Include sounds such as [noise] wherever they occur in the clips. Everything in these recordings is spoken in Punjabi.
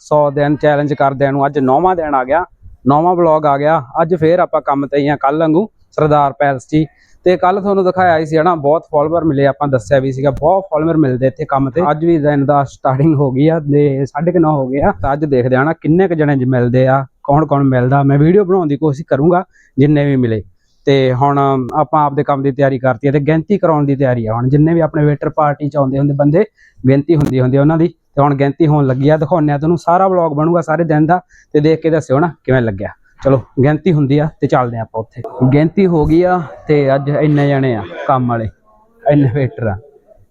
100 ਦਿਨ ਚੈਲੰਜ ਕਰਦਿਆਂ ਨੂੰ, ਅੱਜ ਨੌਵਾਂ ਦਿਨ ਆ ਗਿਆ, ਨੌਵਾਂ ਵਲੌਗ ਆ ਗਿਆ, ਅੱਜ ਫੇਰ ਆਪਾਂ ਕੰਮ ਤੇ ਆ ਕੱਲ ਵਾਂਗੂ, ਸਰਦਾਰ ਪੈਲਸ 'ਚ ਤੇ ਕੱਲ ਤੁਹਾਨੂੰ ਦਿਖਾਇਆ ਸੀ ਹਨਾ, ਬਹੁਤ ਫਾਲੋਅਰ ਮਿਲੇ, ਆਪਾਂ ਦੱਸਿਆ ਵੀ ਸੀਗਾ, ਬਹੁਤ ਫਾਲੋਅਰ ਮਿਲਦੇ ਇੱਥੇ ਕੰਮ ਤੇ। ਅੱਜ ਵੀ ਦਿਨ ਦਾ ਸਟਾਰਟਿੰਗ ਹੋ ਗਈ ਆ, ਤੇ 9:30 ਹੋ ਗਏ ਆ। ਅੱਜ ਦੇਖਦੇ ਆ ਕਿੰਨੇ ਕੁ ਜਣੇ ਮਿਲਦੇ ਆ ਕੌਣ ਕੌਣ ਮਿਲਦਾ। ਮੈਂ ਵੀਡੀਓ ਬਣਾਉਣ ਦੀ ਕੋਸ਼ਿਸ਼ ਕਰੂੰਗਾ, ਜਿੰਨੇ ਵੀ ਮਿਲੇ। ਤੇ ਹੁਣ ਆਪਾਂ ਆਪਦੇ ਕੰਮ ਦੀ ਤਿਆਰੀ ਕਰਤੀ ਹੈ, ਤੇ ਗਿਣਤੀ ਕਰਾਉਣ ਦੀ ਤਿਆਰੀ ਆ ਹੁਣ। ਜਿੰਨੇ ਵੀ ਆਪਣੇ ਵੇਟਰ ਪਾਰਟੀ ਚ ਆਉਂਦੇ ਹੁੰਦੇ ਬੰਦੇ, ਗਿਣਤੀ ਹੁੰਦੀ ਹੁੰਦੀ ਉਹਨਾਂ ਦੀ। ਤੇ ਹੁਣ ਗਿਣਤੀ ਹੋਣ ਲੱਗੀ ਆ ਦਿਖਾਉਂਦੇ ਆ ਤੁਹਾਨੂੰ ਸਾਰਾ ਵਲੌਗ ਬਣੂਗਾ ਸਾਰੇ ਦਿਨ ਦਾ ਤੇ ਦੇਖ ਕੇ ਦੱਸਿਓ ਨਾ ਕਿਵੇਂ ਲੱਗਿਆ। ਚਲੋ ਗਿਣਤੀ ਹੁੰਦੀ ਆ ਤੇ ਚੱਲਦੇ ਆਪਾਂ ਉੱਥੇ। ਗਿਣਤੀ ਹੋ ਗਈ ਆ ਤੇ ਅੱਜ ਇੰਨੇ ਜਣੇ ਆ ਕੰਮ ਵਾਲੇ ਇੰਨੇ ਵੇਟਰ ਆ।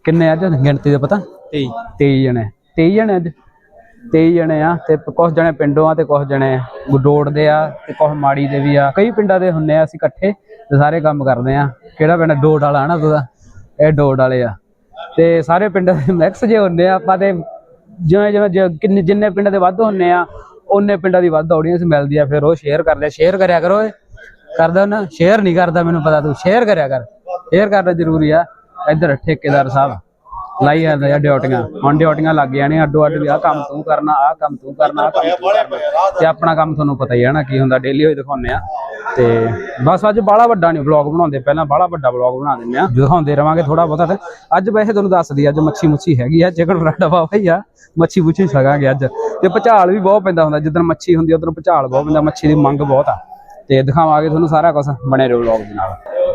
ਕਿੰਨੇ ਅੱਜ? ਗਿਣਤੀ ਦਾ ਪਤਾ? 23 23 ਜਣੇ। 23 ਜਣੇ ਅੱਜ? 23 ਜਣੇ ਆ ਤੇ ਕੁਝ ਜਣੇ ਪਿੰਡੋਂ ਆ ਤੇ ਕੁਝ ਜਣੇ ਗੁਡੋੜ ਦੇ ਆ ਤੇ ਕੁਝ ਮਾੜੀ ਦੇ ਵੀ ਆ। ਕਈ ਪਿੰਡਾਂ ਦੇ ਹੁੰਨੇ ਆ ਅਸੀਂ ਇਕੱਠੇ ਤੇ ਸਾਰੇ ਕੰਮ ਕਰਦੇ ਆ। ਕਿਹੜਾ ਪਿੰਡ? ਡੋੜ ਵਾਲਾ ਨਾ ਉਹਦਾ ਇਹ ਡੋੜ ਵਾਲੇ ਆ। ਤੇ ਸਾਰੇ ਪਿੰਡਾਂ ਦੇ ਮਿਕਸ ਜੇ ਹੁੰਨੇ ਆ ਆਪਾਂ ਤੇ ਜਿਵੇਂ ਜਿਵੇਂ ਕਿੰਨੇ ਜਿੰਨੇ ਪਿੰਡਾਂ ਦੇ ਵੱਧ ਹੁੰਨੇ ਆ, ਉਹਨੇ ਪਿੰਡਾਂ ਦੀ ਵੱਧ ਆਡੀਅנס ਮਿਲਦੀ ਆ, ਫਿਰ ਉਹ ਸ਼ੇਅਰ ਕਰਦੇ ਸ਼ੇਅਰ ਕਰਿਆ ਕਰੋ ਓਏ। ਕਰਦਾ ਨਾ ਸ਼ੇਅਰ ਨਹੀਂ ਕਰਦਾ ਮੈਨੂੰ ਪਤਾ ਤੂੰ। ਸ਼ੇਅਰ ਕਰਿਆ ਕਰ। ਸ਼ੇਅਰ ਕਰਨਾ ਜ਼ਰੂਰੀ ਆ। ਇੱਧਰ ਠੇਕੇਦਾਰ ਸਾਹਿਬ, ਲਾਈ ਜਾਂਦੇ ਆ ਡਿਊਟੀਆਂ। ਹੁਣ ਡਿਊਟੀਆਂ ਲੱਗ ਜਾਣੀਆਂ ਅੱਡੋ ਅੱਡ ਵੀ ਆਹ ਕੰਮ ਤੂੰ ਕਰਨਾ, ਆਹ ਕੰਮ ਤੂੰ ਕਰਨਾ, ਆਹ ਕੰਮ ਤੂੰ ਕਰਨਾ। ਤੇ ਆਪਣਾ ਕੰਮ ਤੁਹਾਨੂੰ ਪਤਾ ਹੀ ਹੈ ਨਾ, ਕੀ ਹੁੰਦਾ। ਡੇਲੀ ਹੋਈ ਦਿਖਾਉਂਦੇ ਆ। ਤੇ ਬਸ ਅੱਜ ਬਾਹਲਾ ਵੱਡਾ ਨਹੀਂ ਵਲੌਗ ਬਣਾਉਂਦੇ, ਪਹਿਲਾਂ ਬਾਹਲਾ ਵੱਡਾ ਵਲੌਗ ਬਣਾ ਦਿੰਦੇ ਆ ਦਿਖਾਉਂਦੇ ਰਵਾਂਗੇ ਥੋੜਾ ਬਹੁਤਾ ਤੇ। ਅੱਜ ਵੈਸੇ ਤੁਹਾਨੂੰ ਦੱਸਦੀ ਅੱਜ ਮੱਛੀ ਮੁੱਛੀ ਹੈਗੀ ਆ, ਚਿਕਨ ਫਰਾਡਾ ਵਾਵਾ ਹੀ ਆ। ਮੱਛੀ ਮੁੱਛੀ ਛਕਾਂਗੇ ਅੱਜ। ਤੇ ਭਚਾਲ ਵੀ ਬਹੁਤ ਪੈਂਦਾ ਹੁੰਦਾ, ਜਿੱਦਣ ਮੱਛੀ ਹੁੰਦੀ ਉਦੋਂ ਭਚਾਲ ਬਹੁਤ ਪੈਂਦਾ, ਮੱਛੀ ਦੀ ਮੰਗ ਬਹੁਤ ਆ। ਤੇ ਦਿਖਾਵਾਂਗੇ ਤੁਹਾਨੂੰ ਸਾਰਾ ਕੁਝ ਬਣੇ ਰਹੋ ਵਲੌਗ ਦੇ ਨਾਲ।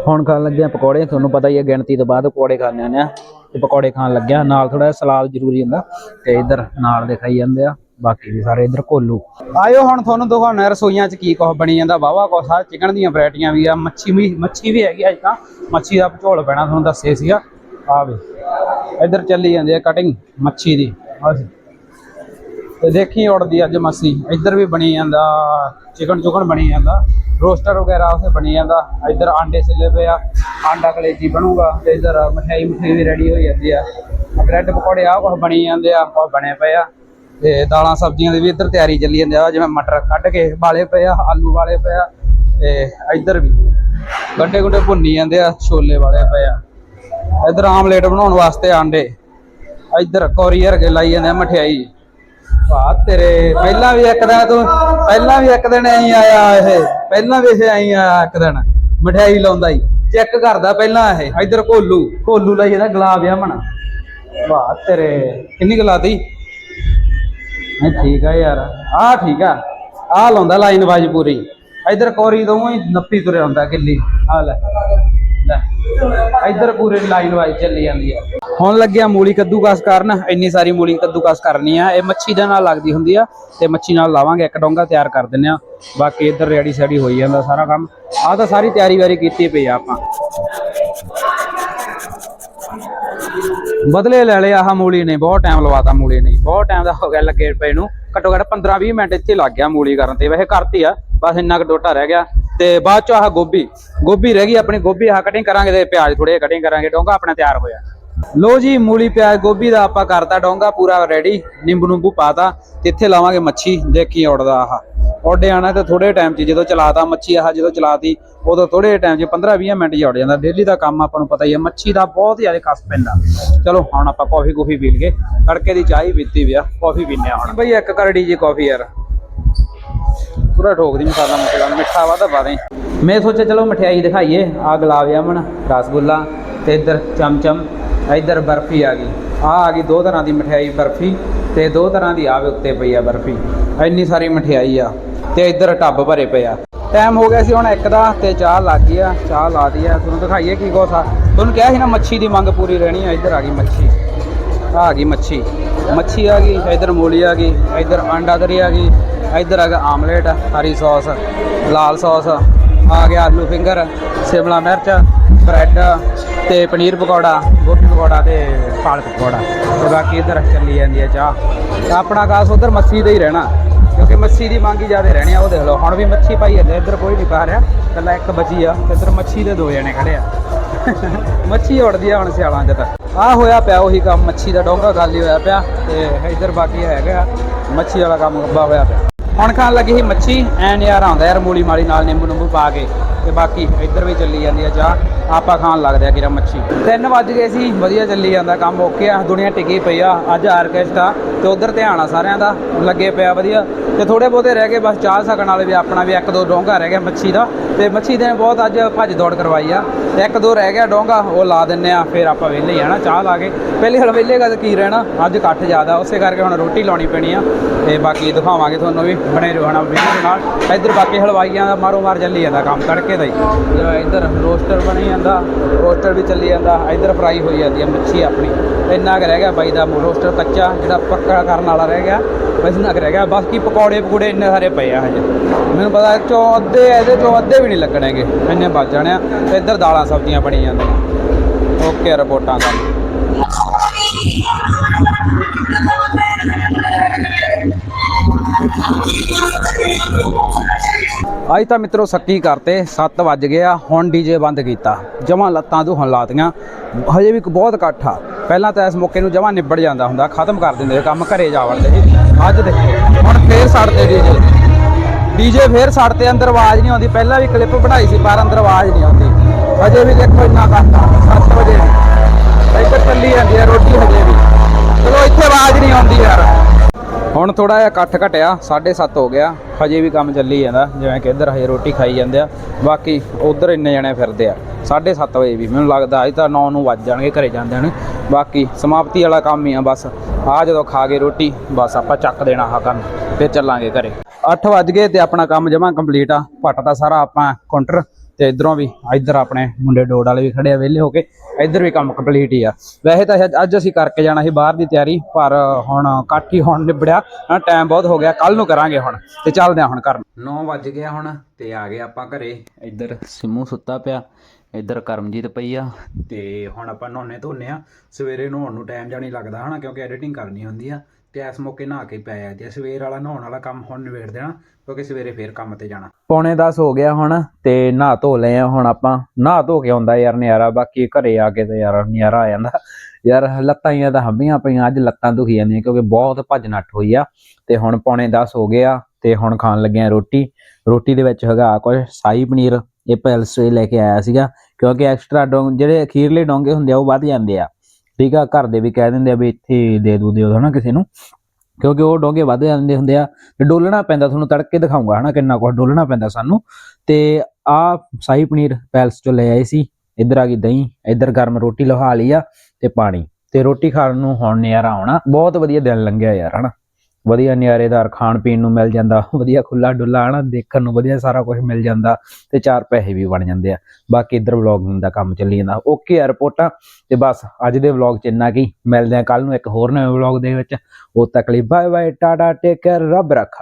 ਹੁਣ ਖਾਣ ਲੱਗੇ ਆ ਪਕੌੜੇ, ਤੁਹਾਨੂੰ ਪਤਾ ਹੀ ਹੈ ਗਿਣਤੀ ਤੋਂ ਬਾਅਦ ਪਕੌੜੇ ਖਾਣੇ ਆਨੇ ਆ। ਤੇ ਪਕੌੜੇ ਖਾਣ ਲੱਗਿਆ, ਨਾਲ ਥੋੜਾ ਸਲਾਦ ਜ਼ਰੂਰੀ ਹੁੰਦਾ। ਤੇ ਇੱਧਰ ਨਾਲ ਦੇ ਖਾਈ ਜਾਂਦੇ ਆ। ਬਾਕੀ ਵੀ ਸਾਰੇ ਇੱਧਰ ਕੋਲੂ। ਆਇਓ ਹੁਣ ਤੁਹਾਨੂੰ ਦਿਖਾਉਣਾ ਰਸੋਈਆਂ 'ਚ ਕੀ ਕੁਝ ਬਣੀ ਜਾਂਦਾ। ਵਾਵਾ ਕੁਛ ਆ, ਚਿਕਨ ਦੀਆਂ ਵੈਰਾਈਟੀਆਂ ਵੀ ਆ, ਮੱਛੀ ਵੀ ਮੱਛੀ ਵੀ ਹੈਗੀ ਅੱਜ ਤਾਂ। ਮੱਛੀ ਦਾ ਝੋਲ ਪੈਣਾ, ਤੁਹਾਨੂੰ ਦੱਸੇ ਸੀਗਾ। ਆ ਵੇ, ਇੱਧਰ ਚੱਲੀ ਜਾਂਦੀ ਆ ਕਟਿੰਗ ਮੱਛੀ ਦੀ। ਆ ਤੇ ਦੇਖੀ ਉੜਦੀ ਅੱਜ ਮੱਛੀ ਇੱਧਰ ਵੀ ਬਣੀ ਜਾਂਦਾ, ਚਿਕਨ ਚੁਕਨ ਬਣੀ ਜਾਂਦਾ। ਰੋਸਟਰ ਵਗੈਰਾ ਉੱਥੇ ਬਣੀ ਜਾਂਦਾ। ਇੱਧਰ ਆਂਡੇ ਸਿੱਲੇ ਪਏ ਆ, ਆਂਡਾ ਕਲੇਜੀ ਬਣੂਗਾ ਤੇ ਇੱਧਰ ਮਠਿਆਈ ਮਠਿਆਈ ਵੀ ਰੈਡੀ ਹੋਈ ਜਾਂਦੀ ਆ। ਬ੍ਰੈਡ ਪਕੌੜੇ ਆ ਕੁਝ ਬਣੀ ਜਾਂਦੇ ਆ ਕੁਝ ਬਣੇ ਪਏ ਆ। ਤੇ ਦਾਲਾਂ ਸਬਜ਼ੀਆਂ ਦੀ ਵੀ ਇੱਧਰ ਤਿਆਰੀ ਚੱਲੀ ਜਾਂਦੀ ਆ, ਜਿਵੇਂ ਮਟਰ ਕੱਢ ਕੇ ਵਾਲੇ ਪਏ ਆ, ਆਲੂ ਵਾਲੇ ਪਏ ਆ, ਤੇ ਇੱਧਰ ਵੀ ਗੱਡੇ ਗੁੱਡੇ ਭੁੰਨੀ ਜਾਂਦੇ ਆ, ਛੋਲੇ ਵਾਲੇ ਪਏ ਆ। ਇੱਧਰ ਆਮਲੇਟ ਬਣਾਉਣ ਵਾਸਤੇ ਆਂਡੇ, ਇੱਧਰ ਕੋਰੀਅਰ ਕੇ ਲਾਈ ਜਾਂਦੇ ਆ ਮਠਿਆਈ। ਵਾਹ, ਤੇਰੇ ਪਹਿਲਾਂ ਵੀ ਇੱਕ ਦਿਨ ਤੂੰ, ਪਹਿਲਾਂ ਵੀ ਇੱਕ ਦਿਨ ਐਂ ਆਇਆ ਇਹ, ਪਹਿਲਾਂ ਵੀ ਇਹ ਐਂ ਆਇਆ ਇੱਕ ਦਿਨ, ਮਠਿਆਈ ਲਾਉਂਦਾ ਹੀ ਚੈੱਕ ਕਰਦਾ ਪਹਿਲਾਂ ਇਹ, ਇੱਧਰ ਕੋਲੂ ਕੋਲੂ ਲਈ ਇਹਦਾ ਗੁਲਾਬ ਆ ਮਣਾ ਵਾਹ, ਤੇਰੇ ਕਿੰਨੀ ਗਲਾਤੀ ਨਹੀਂ ਠੀਕ ਆ ਯਾਰ। ਆਹ ਠੀਕ ਆ। ਆਹ ਲਾਉਂਦਾ ਲਾਈਨ ਵਾਜ ਪੂਰੀ। ਇੱਧਰ ਕੋਰੀ ਤੋਂ ਹੀ ਨੱਪੀ ਤੁਰਿਆ ਹੁੰਦਾ ਕਿੱਲੀ ਆ ਲੈ ਲੈ। ਇੱਧਰ ਲਾਈਨ ਵਾਈਜ਼ ਚੱਲੀ ਜਾਂਦੀ ਆ। ਹੁਣ ਲੱਗਿਆ ਮੂਲੀ ਕੱਦੂਕਸ ਕਰਨ। ਇੰਨੀ ਸਾਰੀ ਮੂਲੀ ਕੱਦੂਕਸ ਕਰਨੀ ਆ। ਇਹ ਮੱਛੀ ਦੇ ਨਾਲ ਲੱਗਦੀ ਹੁੰਦੀ ਆ ਤੇ ਮੱਛੀ ਨਾਲ ਲਾਵਾਂਗੇ। ਇੱਕ ਡੋਂਗਾ ਤਿਆਰ ਕਰ ਦਿੰਨੇ ਆ। ਬਾਕੀ ਇੱਧਰ ਰੈਡੀ ਸੈਡੀ ਹੋਈ ਜਾਂਦਾ ਸਾਰਾ ਕੰਮ। ਆਹ ਤਾਂ ਸਾਰੀ ਤਿਆਰੀ ਵਾਰੀ ਕੀਤੀ ਪਈ ਆ ਆਪਾਂ। ਬਦਲੇ ਲੈ ਲਿਆ ਆਹ ਮੂਲੀ ਨੇ, ਬਹੁਤ ਟਾਈਮ ਲਵਾਤਾ ਮੂਲੀ ਨੇ। ਬਹੁਤ ਟਾਈਮ ਦਾ ਹੋ ਗਿਆ ਲੱਗੇ ਪਏ ਨੂੰ। ਘੱਟੋ ਘੱਟ 15 20 ਮਿੰਟ ਇੱਥੇ ਲੱਗ ਗਿਆ ਮੂਲੀ ਕਰਨ ਤੇ। ਵੈਸੇ ਕਰਤੀ ਆ, ਬਸ ਇੰਨਾ ਕੁ ਡੋਟਾ ਰਹਿ ਗਿਆ। ਤੇ ਬਾਅਦ ਚ ਆਹ ਗੋਭੀ ਗੋਭੀ ਰਹਿ ਗਈ ਆਪਣੀ। ਗੋਭੀ ਆਹ ਕਟਿੰਗ ਕਰਾਂਗੇ ਤੇ ਪਿਆਜ਼ ਥੋੜੇ ਕਟਿੰਗ ਕਰਾਂਗੇ। ਡੋਂਗਾ ਆਪਣਾ ਤਿਆਰ ਹੋਇਆ। ਲੋ ਜੀ, ਮੂਲੀ, ਪਿਆਜ਼, ਗੋਭੀ ਦਾ ਆਪਾਂ ਕਰਤਾ ਡੋਂਗਾ ਪੂਰਾ ਰੈਡੀ ਨਿੰਬੂ ਨੂੰਬੂ ਪਾਤਾ। ਤੇ ਇੱਥੇ ਲਾਵਾਂਗੇ ਮੱਛੀ। ਦੇਖੀ ਉੜਦਾ ਆਹ। ਉੱਡੇ ਆਣਾ ਤੇ ਥੋੜੇ ਟਾਈਮ 'ਚ ਜਦੋਂ ਚਲਾਤਾ, ਮੱਛੀ ਆਹ ਜਦੋਂ ਚਲਾਤੀ, ਉਦੋਂ ਥੋੜੇ ਟਾਈਮ 'ਚ 15 20 ਮਿੰਟ 'ਚ ਉੱਡ ਜਾਂਦਾ। ਡੇਲੀ ਦਾ ਕੰਮ ਆਪਾਂ ਨੂੰ ਪਤਾ ਹੀ ਹੈ ਮੱਛੀ ਦਾ ਬਹੁਤ ਜ਼ਿਆਦਾ ਕਸ ਪੈਂਦਾ। ਚਲੋ, ਹੁਣ ਆਪਾਂ ਕਾਫੀ ਕੂਫੀ ਪੀ ਲਈਏ। ਤੜਕੇ ਦੀ ਚਾਹ ਹੀ ਪੀਤੀ ਵੀ ਆ ਕਾਫੀ ਪੀਨੇ ਆ ਹੁਣ। ਬਈ ਇੱਕ ਕਰੜੀ ਜੀ ਕਾਫੀ ਯਾਰ। ਪੂਰਾ ਠੋਕ ਦੀ ਮਸਾਲਾ ਮਸਾਲਾ ਮਿੱਠਾ ਵਾ ਤਾਂ ਬਾਦੇ ਮੈਂ ਸੋਚਿਆ, ਚਲੋ ਮਠਿਆਈ ਦਿਖਾਈਏ। ਆ ਗੁਲਾਬ ਜਾਮਣ, ਰਸਗੁੱਲਾ ਤੇ ਇੱਧਰ ਚਮਚਮ, ਇੱਧਰ ਬਰਫੀ ਆ ਗਈ। ਆ ਆ ਗਈ ਦੋ ਤਰ੍ਹਾਂ ਦੀ ਮਠਿਆਈ, ਬਰਫੀ ਤੇ ਦੋ ਤਰ੍ਹਾਂ ਦੀ ਆਵੇ ਉੱਤੇ ਪਈ ਆ ਬਰਫੀ। ਇੰਨੀ ਸਾਰੀ ਮਠਿਆਈ ਆ ਤੇ ਇੱਧਰ ਟੱਬ ਭਰੇ ਪਏ ਆ। ਟਾਈਮ ਹੋ ਗਿਆ ਸੀ ਹੁਣ ਇੱਕ ਦਾ ਤੇ ਚਾਹ ਲੱਗ ਗਈ ਆ, ਚਾਹ ਲਾ ਦੀ ਆ। ਤੁਹਾਨੂੰ ਦਿਖਾਈਏ ਕੀ ਕੁਛ ਤੁਹਾਨੂੰ ਕਿਹਾ ਸੀ ਨਾ ਮੱਛੀ ਦੀ ਮੰਗ ਪੂਰੀ ਰਹਿਣੀ ਆ। ਇੱਧਰ ਆ ਗਈ ਮੱਛੀ। ਆ ਗਈ ਮੱਛੀ। ਮੱਛੀ ਆ ਗਈ, ਇੱਧਰ ਮੂਲੀ ਆ ਗਈ, ਇੱਧਰ ਆਂਡਾ ਕਰੀ ਆ ਗਈ, ਇੱਧਰ ਆ ਗਿਆ ਆਮਲੇਟ, ਹਰੀ ਸੌਸ, ਲਾਲ ਸੌਸ, ਆ ਗਿਆ ਆਲੂ ਫਿੰਗਰ, ਸ਼ਿਮਲਾ ਮਿਰਚ ਬ੍ਰੈਡ ਤੇ ਪਨੀਰ ਪਕੌੜਾ, ਗੋਭੀ ਪਕੌੜਾ ਤੇ ਪਾਲਕ ਪਕੌੜਾ। ਤੇ ਬਾਕੀ ਇਧਰ ਚੱਲੀ ਜਾਂਦੀ ਹੈ ਚਾਹ। ਆਪਣਾ ਕਾਸ ਉਧਰ ਮੱਛੀ ਦਾ ਹੀ ਰਹਿਣਾ। ਕਿਉਂਕਿ ਮੱਛੀ ਦੀ ਮੰਗ ਹੀ ਜ਼ਿਆਦਾ ਰਹਿਣੀ ਆ, ਉਹ ਦੇਖ ਲਓ। ਹੁਣ ਵੀ ਮੱਛੀ ਪਾਈ ਜਾਂਦੇ ਇੱਧਰ ਕੋਈ ਨਹੀਂ ਪਾ ਰਿਹਾ ਕੱਲਾ ਇੱਕ ਬਚੀ ਆ, ਤੇ ਇੱਧਰ ਮੱਛੀ ਦੇ ਦੋ ਜਣੇ ਖੜੇ ਆ। [laughs] ਮੱਛੀ ਉੜਦੀ ਆ ਹੁਣ ਸਿਆਲਾਂ 'ਚ ਤਾਂ। ਆ ਹੋਇਆ ਪਿਆ ਉਹੀ ਕੰਮ, ਮੱਛੀ ਦਾ ਡੋਂਗਾ ਗੱਲ ਹੀ ਹੋਇਆ ਪਿਆ, ਤੇ ਇੱਧਰ ਬਾਕੀ ਹੈਗਾ ਮੱਛੀ ਵਾਲਾ ਕੰਮ ਗੱਬਾ ਹੋਇਆ ਪਿਆ। ਹੁਣ ਖਾਣ ਲੱਗੀ ਸੀ ਮੱਛੀ ਐ ਯਾਰ ਆਉਂਦਾ ਯਾਰ, ਮੂਲੀ ਮਾਲੀ ਨਾਲ ਨਿੰਬੂ ਨਿੰਬੂ ਪਾ ਕੇ। ਤੇ ਬਾਕੀ ਇੱਧਰ ਵੀ ਚੱਲੀ ਜਾਂਦੀ ਆ ਚਾਹ। ਆਪਾਂ ਖਾਣ ਲੱਗਦੇ ਆ ਕਿਰਾ ਮੱਛੀ। 3 ਵੱਜ ਗਏ ਸੀ, ਵਧੀਆ ਚੱਲੀ ਜਾਂਦਾ ਕੰਮ ਓਕੇ ਆ, ਦੁਨੀਆ ਟਿਕੀ ਪਈ ਆ, ਅੱਜ ਆਰਕੈਸਟਰਾ ਤੇ ਉਧਰ ਧਿਆਨ ਆ ਸਾਰਿਆਂ ਦਾ, ਲੱਗੇ ਪਿਆ ਵਧੀਆ। ਤੇ ਥੋੜੇ ਬਹੁਤੇ ਰਹਿ ਗਏ, ਬਸ ਚਾਹ ਸਕਣ ਵਾਲੇ ਵੀ ਆਪਣਾ ਵੀ ਇੱਕ ਦੋ ਡੋਂਗਾ ਰਹਿ ਗਿਆ ਮੱਛੀ ਦਾ। ਤੇ ਮੱਛੀ ਦੇ ਬਹੁਤ ਅੱਜ ਭੱਜ ਦੌੜ ਕਰਵਾਈ ਆ। ਤੇ ਇੱਕ ਦੋ ਰਹਿ ਗਿਆ ਡੋਂਗਾ, ਉਹ ਲਾ ਦਿੰਨੇ ਆ, ਫਿਰ ਆਪਾਂ ਵਿਹਲੇ ਹੀ ਨਾ, ਚਾਹ ਲਾ ਕੇ। ਪਹਿਲੇ ਹਲ ਵਿਹਲੇ ਕਦ ਕੀ ਰਹਿਣਾ, ਅੱਜ ਇਕੱਠ ਜ਼ਿਆਦਾ, ਉਸੇ ਕਰਕੇ ਹੁਣ ਰੋਟੀ ਲਾਉਣੀ ਪੈਣੀ ਆ। ਤੇ ਬਾਕੀ ਦਿਖਾਵਾਂਗੇ ਤੁਹਾਨੂੰ ਵੀ, ਬਣੇ ਰਹੋ ਹਣਾ ਵੀਡੀਓ ਨਾਲ। ਇੱਧਰ ਬਾਕੀ ਹਲਵਾਈਆਂ ਦਾ ਮਾਰੋ ਮਾਰ ਚੱਲੀ ਜਾਂਦਾ ਕੰਮ, ਤੜਕੇ ਦਾ ਹੀ। ਜਿਹੜਾ ਇੱਧਰ ਰੋਸਟਰ ਬਣੀ ਜਾਂਦਾ, ਰੋਸਟਰ ਵੀ ਚੱਲੀ ਜਾਂਦਾ, ਇੱਧਰ ਫਰਾਈ ਹੋਈ ਜਾਂਦੀ ਹੈ ਮੱਛੀ ਆਪਣੀ। ਇੰਨਾ ਕੁ ਰਹਿ ਗਿਆ ਬਾਈ ਦਾ ਰੋਸਟਰ ਕੱਚਾ, ਜਿਹੜਾ ਪੱਕਾ ਕਰਨ ਵਾਲਾ ਰਹਿ ਗਿਆ ਬਸ ਇੰਨਾ ਕੁ ਰਹਿ ਗਿਆ। ਬਾਕੀ ਪਕੌੜੇ ਪਕੂੜੇ ਇੰਨੇ ਸਾਰੇ ਪਏ ਆ ਹਜੇ। ਮੈਨੂੰ ਪਤਾ ਚੋਂ ਅੱਧੇ, ਇਹਦੇ ਚੋਂ ਅੱਧੇ ਵੀ ਨਹੀਂ ਲੱਗਣਗੇ। ਇੰਨੇ ਬਚ ਜਾਣੇ ਆ। ਤੇ ਇੱਧਰ ਦਾਲਾਂ, ਸਬਜ਼ੀਆਂ ਬਣੀ ਜਾਂਦੀਆਂ। ਓਕੇ, ਰਿਪੋਰਟਾਂ ਦਾ ਅੱਜ ਤਾਂ ਮਿੱਤਰੋ ਸੱਕੀ ਕਰਤੇ 7 ਵੱਜ ਗਏ ਹੁਣ ਡੀਜੇ ਬੰਦ ਕੀਤਾ। ਜਮਾਂ ਲੱਤਾਂ ਦੁਹਣ ਲਾਤੀਆਂ ਹਜੇ ਵੀ ਬਹੁਤ ਇਕੱਠ ਆ। ਪਹਿਲਾਂ ਤਾਂ ਇਸ ਮੌਕੇ ਨੂੰ ਜਮਾਂ ਨਿਬੜ ਜਾਂਦਾ ਹੁੰਦਾ, ਖਤਮ ਕਰ ਦਿੰਦੇ ਕੰਮ, ਘਰੇ ਜਾ ਵੜਦੇ ਸੀ ਅੱਜ ਦੇਖੋ, ਹੁਣ ਫੇਰ ਸੜਦੇ ਡੀਜੇ ਡੀਜੇ ਫੇਰ ਸੜਤੇ ਅੰਦਰ ਆਵਾਜ਼ ਨਹੀਂ ਆਉਂਦੀ। ਪਹਿਲਾਂ ਵੀ ਕਲਿੱਪ ਬਣਾਈ ਸੀ, ਪਰ ਅੰਦਰ ਆਵਾਜ਼ ਨਹੀਂ ਆਉਂਦੀ। ਹਜੇ ਵੀ ਦੇਖੋ ਇੰਨਾ ਇਕੱਠ ਆ 7 ਵਜੇ ਇੱਧਰ ਚੱਲੀ ਜਾਂਦੀ ਆ, ਰੋਟੀ ਹਜੇ ਵੀ। ਚਲੋ ਇੱਥੇ ਆਵਾਜ਼ ਨਹੀਂ ਆਉਂਦੀ ਯਾਰ। ਹੁਣ ਥੋੜਾ ਜਿਹਾ ਇਕੱਠ ਘਟਿਆ 7:30 ਹੋ ਗਿਆ। ਹਜੇ ਵੀ ਕੰਮ ਚੱਲੀ ਜਾਂਦਾ, ਜਿਵੇਂ ਕਿ ਇੱਧਰ ਹਜੇ ਰੋਟੀ ਖਾਈ ਜਾਂਦੇ ਆ। ਬਾਕੀ ਉਧਰ ਇੰਨੇ ਜਣੇ ਫਿਰਦੇ ਆ। 7:30 ਵਜੇ ਵੀ, ਮੈਨੂੰ ਲੱਗਦਾ ਅੱਜ ਤਾਂ 9 ਨੂੰ ਵੱਜ ਜਾਣਗੇ ਘਰੇ ਜਾਂਦੇ ਨੇ। ਬਾਕੀ ਸਮਾਪਤੀ ਵਾਲਾ ਕੰਮ ਹੀ ਆ ਬਸ। ਆ ਜਦੋਂ ਖਾ ਗਏ ਰੋਟੀ, ਬਸ ਆਪਾਂ ਚੱਕ ਦੇਣਾ ਆਹ ਕੰਮ, ਫਿਰ ਚੱਲਾਂਗੇ ਘਰੇ। 8 ਵੱਜ ਗਏ ਤੇ ਆਪਣਾ ਕੰਮ ਜਮਾ ਕੰਪਲੀਟ ਆ। ਭੱਟ ਦਾ ਸਾਰਾ ਆਪਾਂ ਕਾਊਂਟਰ ਤੇ ਇਧਰੋਂ ਵੀ ਇੱਧਰ ਆਪਣੇ ਮੁੰਡੇ ਡੋੜ ਵਾਲੇ ਵੀ ਖੜੇ ਆ, ਵਿਹਲੇ ਹੋ ਕੇ ਇੱਧਰ ਵੀ ਕੰਮ ਕੰਪਲੀਟ ਹੀ ਆ। ਵੈਸੇ ਤਾਂ ਅੱਜ- ਅਸੀਂ ਕਰਕੇ ਜਾਣਾ ਸੀ ਬਾਹਰ ਦੀ ਤਿਆਰੀ, ਪਰ ਹੁਣ ਕੱਟ ਹੀ ਹੁਣ ਨਿਬੜਿਆ ਟਾਈਮ ਬਹੁਤ ਹੋ ਗਿਆ ਕੱਲ ਨੂੰ ਕਰਾਂਗੇ ਹੁਣ, ਤੇ ਚੱਲਦੇ ਆ ਹੁਣ ਕਰਨ 9 ਵੱਜ ਗਿਆ ਹੁਣ, ਤੇ ਆ ਗਏ ਆਪਾਂ ਘਰੇ। ਇੱਧਰ ਸਿਮੂ ਸੁੱਤਾ ਪਿਆ, ਇੱਧਰ ਕਰਮਜੀਤ ਪਈ ਆ, ਤੇ ਹੁਣ ਆਪਾਂ ਨਹਾਉਣੇ ਧੋਨੇ ਆ। ਸਵੇਰੇ ਨਹਾਉਣ ਨੂੰ ਟਾਈਮ ਜਾਣੀ ਲੱਗਦਾ ਹਨਾ, ਕਿਉਂਕਿ ਐਡੀਟਿੰਗ ਕਰਨੀ ਹੁੰਦੀ ਆ। ਤੇ ਇਸ ਮੌਕੇ ਨਹਾ ਕੇ ਪੈ ਜਾਂਦੀ ਆ ਸਵੇਰ ਵਾਲਾ ਨਹਾਉਣ ਵਾਲਾ ਕੰਮ ਹੁਣ ਨਿਬੇੜ ਦੇਣਾ, ਕਿਉਂਕਿ ਸਵੇਰੇ ਫੇਰ ਕੰਮ ਤੇ ਜਾਣਾ। ਪੌਣੇ 10 ਹੋ ਗਿਆ ਹੁਣ ਤੇ ਨਹਾ ਧੋ ਲਏ ਆ ਹੁਣ ਆਪਾਂ। ਨਹਾ ਧੋ ਕੇ ਆਉਂਦਾ ਯਾਰ ਨਿਆਰਾ, ਬਾਕੀ ਘਰੇ ਆ ਕੇ ਤੇ ਯਾਰ ਨਿਆਰਾ ਆ ਜਾਂਦਾ। ਯਾਰ ਲੱਤਾਂ ਹੀ ਤਾਂ ਹੰਬੀਆਂ ਪਈਆਂ, ਅੱਜ ਲੱਤਾਂ ਦੁਖੀ ਜਾਂਦੀਆਂ ਕਿਉਂਕਿ ਬਹੁਤ ਭੱਜ ਨੱਠ ਹੋਈ ਆ। ਤੇ ਹੁਣ ਪੌਣੇ 10 ਹੋ ਗਏ ਆ ਤੇ ਹੁਣ ਖਾਣ ਲੱਗੇ ਆ ਰੋਟੀ। ਰੋਟੀ ਦੇ ਵਿੱਚ ਹੈਗਾ ਕੁਝ ਸਾਈ ਪਨੀਰ, ਇਹ ਪੈਲਸ ਤੋਂ ਲੈ ਕੇ ਆਇਆ ਸੀਗਾ। ਕਿਉਂਕਿ ਐਕਸਟਰਾ ਡੋਂਗ, ਜਿਹੜੇ ਅਖੀਰਲੇ ਡੋਂਗੇ ਹੁੰਦੇ ਆ, ਉਹ ਵੱਧ ਜਾਂਦੇ ਆ। ਠੀਕ ਆ, ਘਰ ਦੇ ਵੀ ਕਹਿ ਦਿੰਦੇ ਆ ਵੀ ਇੱਥੇ ਦੇ ਦੂ ਦਿਓ ਹਨਾ ਕਿਸੇ ਨੂੰ। ਕਿਉਂਕਿ ਉਹ ਡੋਂਗੇ ਵੱਧ ਜਾਂਦੇ ਹੁੰਦੇ ਆ ਤੇ ਡੋਲਣਾ ਪੈਂਦਾ, ਤੁਹਾਨੂੰ ਤੜਕੇ ਦਿਖਾਉਂਗਾ ਹਨਾ ਕਿੰਨਾ ਕੁਝ ਡੋਲਣਾ ਪੈਂਦਾ ਸਾਨੂੰ। ਤੇ ਆ ਸਾਈ ਪਨੀਰ ਪੈਲਸ ਚੋਂ ਲੈ ਆਏ ਸੀ, ਇੱਧਰ ਆ ਗਈ ਦਹੀਂ, ਇੱਧਰ ਗਰਮ ਰੋਟੀ ਲਹਾ ਲਈ ਆ ਤੇ ਪਾਣੀ। ਤੇ ਰੋਟੀ ਖਾਣ ਨੂੰ ਹੁਣ ਨਿਆਰਾ ਆਉਣਾ, ਬਹੁਤ ਵਧੀਆ ਦਿਨ ਲੰਘਿਆ ਯਾਰ, ਹਨਾ। ਵਧੀਆ ਨਿਆਰੇਦਾਰ ਖਾਣ ਪੀਣ ਨੂੰ ਮਿਲ ਜਾਂਦਾ, ਵਧੀਆ ਖੁੱਲਾ ਡੁੱਲਾ ਹਨਾ, ਦੇਖਣ ਨੂੰ ਵਧੀਆ ਸਾਰਾ ਕੁਝ ਮਿਲ ਜਾਂਦਾ ਤੇ ਚਾਰ ਪੈਸੇ ਵੀ ਬਣ ਜਾਂਦੇ ਆ। ਬਾਕੀ ਇੱਧਰ ਵਲੌਗਿੰਗ ਦਾ ਕੰਮ ਚੱਲੀ ਜਾਂਦਾ। ਓਕੇ ਆ ਰਿਪੋਰਟਾਂ ਤੇ ਬਸ ਅੱਜ ਦੇ ਵਲੌਗ ਚ ਇੰਨਾ ਕੀ। ਮਿਲਦੇ ਆ ਕੱਲ ਨੂੰ ਇੱਕ ਹੋਰ ਨਵੇਂ ਵਲੌਗ ਦੇ ਵਿੱਚ। ਉਦ ਤੱਕ ਲਈ bye bye tata take care ਰੱਬ ਰੱਖਾ।